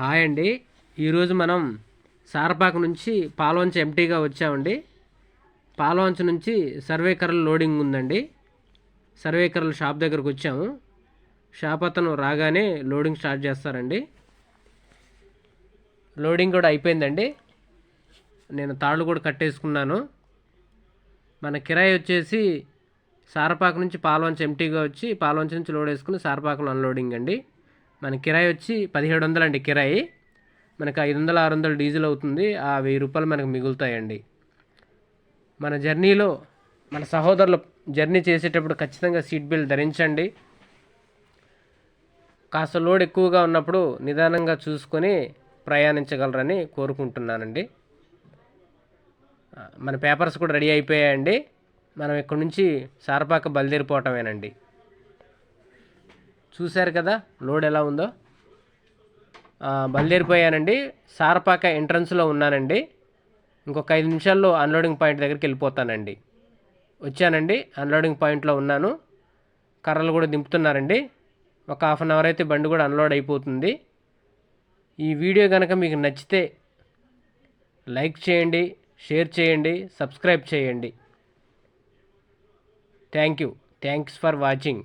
Hi అండి. ఈరోజు మనం సారపాక నుంచి పాలవంచ ఎంటీగా వచ్చామండి. పాలవంచ నుంచి సర్వేకర్ల లోడింగ్ ఉందండి. సర్వేకర్ల షాప్ దగ్గరకు వచ్చాము. షాప్ అతను రాగానే లోడింగ్ స్టార్ట్ చేస్తారండి. లోడింగ్ కూడా అయిపోయిందండి. నేను తాళ్ళు కూడా కట్టేసుకున్నాను. మన కిరాయి వచ్చేసి సారపాక నుంచి పాలవంచ ఎంటీగా వచ్చి పాలవంచ నుంచి లోడ్ వేసుకుని సారపాకలో అన్లోడింగ్ అండి. మన కిరాయి వచ్చి పదిహేడు వందలు అండి కిరాయి. మనకు ఐదు వందలు ఆరు వందలు డీజిల్ అవుతుంది. ఆ వెయ్యి రూపాయలు మనకు మిగులుతాయండి. మన జర్నీలో మన సహోదరులు జర్నీ చేసేటప్పుడు ఖచ్చితంగా సీట్ బెల్ట్ ధరించండి. కాస్త లోడ్ ఎక్కువగా ఉన్నప్పుడు నిదానంగా చూసుకొని ప్రయాణించగలరని కోరుకుంటున్నానండి. మన పేపర్స్ కూడా రెడీ అయిపోయాయండి. మనం ఇక్కడ నుంచి సారపాక బయలుదేరిపోవటమేనండి. చూశారు కదా? లోడ్ ఎలా ఉందో? ఆ, బయలుదేరిపోయానండి సారపాక ఎంట్రన్స్లో ఉన్నానండి. ఇంకొక ఐదు నిమిషాల్లో అన్లోడింగ్ పాయింట్ దగ్గరికి వెళ్ళిపోతానండి. వచ్చానండి. అన్లోడింగ్ పాయింట్లో ఉన్నాను. కర్రలు కూడా దింపుతున్నారండి. ఒక హాఫ్ అన్ అవర్ అయితే బండి కూడా అన్లోడ్ అయిపోతుంది. ఈ వీడియో కనుక మీకు నచ్చితే లైక్ చేయండి షేర్ చేయండి సబ్స్క్రైబ్ చేయండి. Thank you. Thanks for watching.